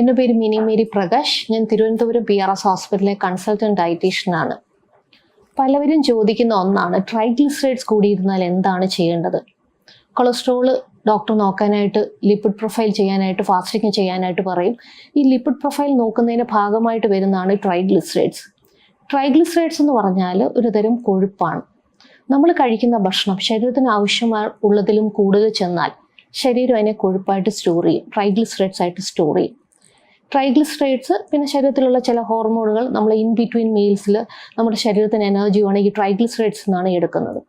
എന്റെ പേര് mini Mary Prakash. ഞാൻ തിരുവനന്തപുരം പി ആർ എസ് ഹോസ്പിറ്റലിലെ കൺസൾട്ടന്റ് ഡയറ്റീഷ്യനാണ് പലവരും ചോദിക്കുന്ന ഒന്നാണ് ട്രൈഗ്ലിസറൈഡ്സ് കൂടിയിരുന്നാൽ എന്താണ് ചെയ്യേണ്ടത്? കൊളസ്ട്രോൾ ഡോക്ടർ നോക്കാനായിട്ട് ലിപ്പിഡ് പ്രൊഫൈൽ ചെയ്യാനായിട്ട് ഫാസ്റ്റിംഗ് ചെയ്യാനായിട്ട് പറയും. ഈ ലിപ്പിഡ് പ്രൊഫൈൽ നോക്കുന്നതിന്റെ ഭാഗമായിട്ട് വരുന്നതാണ് ട്രൈഗ്ലിസറൈഡ്സ് ട്രൈഗ്ലിസറൈഡ്സ് എന്ന് പറഞ്ഞാൽ ഒരു തരം കൊഴുപ്പാണ്. നമ്മൾ കഴിക്കുന്ന ഭക്ഷണം ശരീരത്തിന് ആവശ്യമായ ഉള്ളതിലും കൂടുതൽ ചെന്നാൽ ശരീരം അതിനെ കൊഴുപ്പായിട്ട് സ്റ്റോർ ചെയ്യും ട്രൈഗ്ലിസറൈഡ്സ് ആയിട്ട് സ്റ്റോർ ചെയ്യും. ട്രൈഗ്ലിസറൈഡ്സ് പിന്നെ ശരീരത്തിലുള്ള ചില ഹോർമോണുകൾ നമ്മൾ ഇൻ ബിറ്റ്വീൻ മീൽസിൽ നമ്മുടെ ശരീരത്തിന് എനർജി വേണം ഈ ട്രൈഗ്ലിസറൈഡ്സ് എന്നാണ് എടുക്കുന്നത്.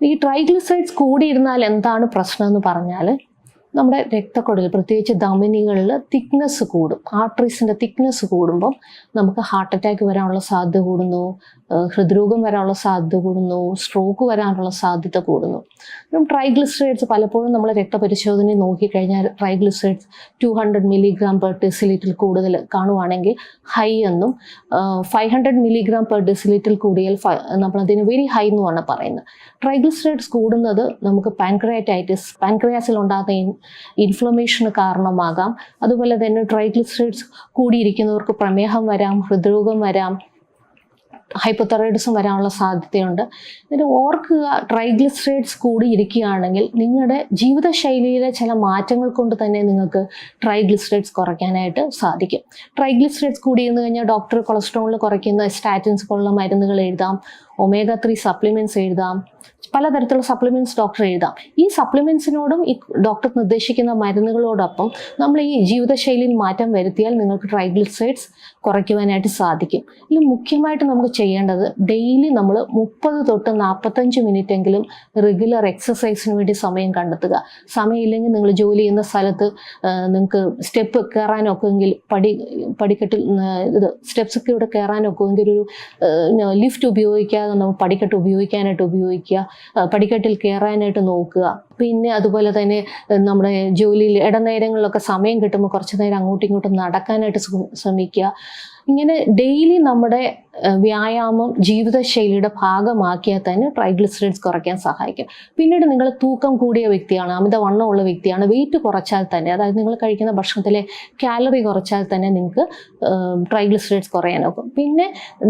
ഈ ട്രൈഗ്ലിസറൈഡ്സ് കൂടിയിരുന്നാൽ എന്താണ് പ്രശ്നം എന്ന് പറഞ്ഞാൽ നമ്മുടെ രക്തക്കുഴൽ പ്രത്യേകിച്ച് ധമനികളിൽ തിക്നെസ് കൂടും. ആർട്ടറീസിന്റെ തിക്നെസ് കൂടുമ്പം നമുക്ക് ഹാർട്ട് അറ്റാക്ക് വരാനുള്ള സാധ്യത കൂടുന്നു ഹൃദ്രോഗം വരാനുള്ള സാധ്യത കൂടുന്നു സ്ട്രോക്ക് വരാനുള്ള സാധ്യത കൂടുന്നു. ട്രൈഗ്ലിസറൈഡ്സ് പലപ്പോഴും നമ്മൾ രക്തപരിശോധന നോക്കിക്കഴിഞ്ഞാൽ triglycerides two hundred milligram per decilitre കൂടുതൽ കാണുവാണെങ്കിൽ ഹൈ എന്നും five hundred milligram per decilitre കൂടിയാൽ നമ്മളതിന് വെരി ഹൈ എന്നുമാണ് പറയുന്നത്. ട്രൈഗ്ലിസറൈഡ്സ് കൂടുന്നത് നമുക്ക് പാൻക്രിയാറ്റൈറ്റിസ് പാൻക്രിയാസിൽ ഉണ്ടാകുന്ന ഇൻഫ്ലമേഷന് കാരണമാകാം. അതുപോലെ തന്നെ ട്രൈഗ്ലിസറൈഡ്സ് കൂടിയിരിക്കുന്നവർക്ക് പ്രമേഹം വരാം ഹൃദ്രോഗം വരാം ഹൈപ്പോതൈറോയിഡിസം വരാനുള്ള സാധ്യതയുണ്ട്. ഇതിന് ഓർക്കുക ട്രൈഗ്ലിസറൈഡ്സ് കൂടി ഇരിക്കുകയാണെങ്കിൽ നിങ്ങളുടെ ജീവിതശൈലിയിലെ ചില മാറ്റങ്ങൾ കൊണ്ട് തന്നെ നിങ്ങൾക്ക് ട്രൈഗ്ലിസറൈഡ്സ് കുറയ്ക്കാനായിട്ട് സാധിക്കും. ട്രൈഗ്ലിസറൈഡ്സ് കൂടി എന്ന് കഴിഞ്ഞാൽ ഡോക്ടർ കൊളസ്ട്രോളിൽ കുറയ്ക്കുന്ന സ്റ്റാറ്റിൻസ് പോലുള്ള മരുന്നുകൾ എഴുതാം. ഒമേഗ ത്രീ സപ്ലിമെന്റ്സ് എഴുതാം. പലതരത്തിലുള്ള സപ്ലിമെന്റ്സ് ഡോക്ടർ എഴുതാം. ഈ സപ്ലിമെന്റ്സിനോടും ഈ ഡോക്ടർ നിർദ്ദേശിക്കുന്ന മരുന്നുകളോടൊപ്പം നമ്മൾ ഈ ജീവിതശൈലിയിൽ മാറ്റം വരുത്തിയാൽ നിങ്ങൾക്ക് ട്രൈഗ്ലിസൈഡ്സ് കുറയ്ക്കുവാനായിട്ട് സാധിക്കും. ഇതിൽ മുഖ്യമായിട്ട് നമുക്ക് ചെയ്യേണ്ടത് ഡെയിലി നമ്മൾ മുപ്പത് തൊട്ട് നാൽപ്പത്തഞ്ച് മിനിറ്റ് എങ്കിലും റെഗുലർ എക്സസൈസിന് വേണ്ടി സമയം കണ്ടെത്തുക. സമയമില്ലെങ്കിൽ നിങ്ങൾ ജോലി ചെയ്യുന്ന സ്ഥലത്ത് നിങ്ങൾക്ക് സ്റ്റെപ്പ് കയറാനൊക്കെങ്കിൽ പടി പടിക്കെട്ടിൽ ഇത് സ്റ്റെപ്സൊക്കെ ഇവിടെ കയറാനൊക്കെങ്കിൽ ഒരു ലിഫ്റ്റ് ഉപയോഗിക്കാതെ നമ്മൾ പടിക്കെട്ട് ഉപയോഗിക്കാനായിട്ട് ഉപയോഗിക്കുക പടിക്കെട്ടിൽ കയറാനായിട്ട് നോക്കുക. പിന്നെ അതുപോലെ തന്നെ നമ്മുടെ ജോലിയിൽ ഇടനേരങ്ങളിലൊക്കെ സമയം കിട്ടുമ്പോൾ കുറച്ച് നേരം അങ്ങോട്ടും ഇങ്ങോട്ടും നടക്കാനായിട്ട് ശ്രമിക്കുക. ഇങ്ങനെ ഡെയിലി നമ്മുടെ വ്യായാമം ജീവിതശൈലിയുടെ ഭാഗമാക്കിയാൽ തന്നെ ട്രൈഗ്ലിസറൈഡ്സ് കുറയ്ക്കാൻ സഹായിക്കും. പിന്നീട് നിങ്ങൾ തൂക്കം കൂടിയ വ്യക്തിയാണ് അമിത വണ്ണമുള്ള വ്യക്തിയാണ് വെയിറ്റ് കുറച്ചാൽ തന്നെ അതായത് നിങ്ങൾ കഴിക്കുന്ന ഭക്ഷണത്തിലെ കാലറി കുറച്ചാൽ തന്നെ നിങ്ങൾക്ക് ട്രൈഗ്ലിസറൈഡ്സ് കുറയാനൊക്കും പിന്നെ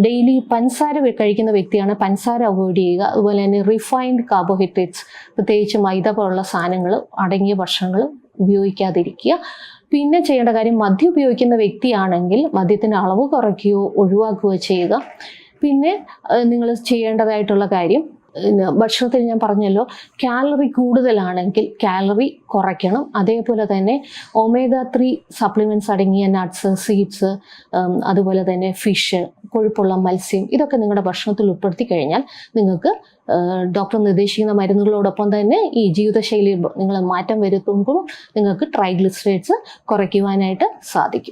ഡെയിലി പഞ്ചസാര കഴിക്കുന്ന വ്യക്തിയാണ് പഞ്ചസാര അവോയ്ഡ് ചെയ്യുക. അതുപോലെ തന്നെ റിഫൈൻഡ് കാർബോഹൈഡ്രേറ്റ്സ് പ്രത്യേകിച്ച് മൈദ പോലുള്ള സാധനങ്ങൾ അടങ്ങിയ ഭക്ഷണങ്ങൾ ഉപയോഗിക്കാതിരിക്കുക. പിന്നെ ചെയ്യേണ്ട കാര്യം മദ്യം ഉപയോഗിക്കുന്ന വ്യക്തിയാണെങ്കിൽ മദ്യത്തിന്റെ അളവ് കുറയ്ക്കുകയോ ഒഴിവാക്കുകയോ ചെയ്യുക. പിന്നെ നിങ്ങൾ ചെയ്യേണ്ടതായിട്ടുള്ള കാര്യം ഭക്ഷണത്തിൽ ഞാൻ പറഞ്ഞല്ലോ കാലറി കൂടുതലാണെങ്കിൽ കാലറി കുറയ്ക്കണം. അതേപോലെ തന്നെ ഒമേഗ ത്രീ സപ്ലിമെന്റ്സ് അടങ്ങിയ നട്ട്സ് സീഡ്സ് അതുപോലെ തന്നെ ഫിഷ് കൊഴുപ്പുള്ള മത്സ്യം ഇതൊക്കെ നിങ്ങളുടെ ഭക്ഷണത്തിൽ ഉൾപ്പെടുത്തി കഴിഞ്ഞാൽ നിങ്ങൾക്ക് ഡോക്ടർ നിർദ്ദേശിക്കുന്ന മരുന്നുകളോടൊപ്പം തന്നെ ഈ ജീവിതശൈലി നിങ്ങൾ മാറ്റം വരുത്തുമ്പോൾ നിങ്ങൾക്ക് ട്രൈഗ്ലിസറൈഡ്സ് കുറയ്ക്കുവാനായിട്ട് സാധിക്കും.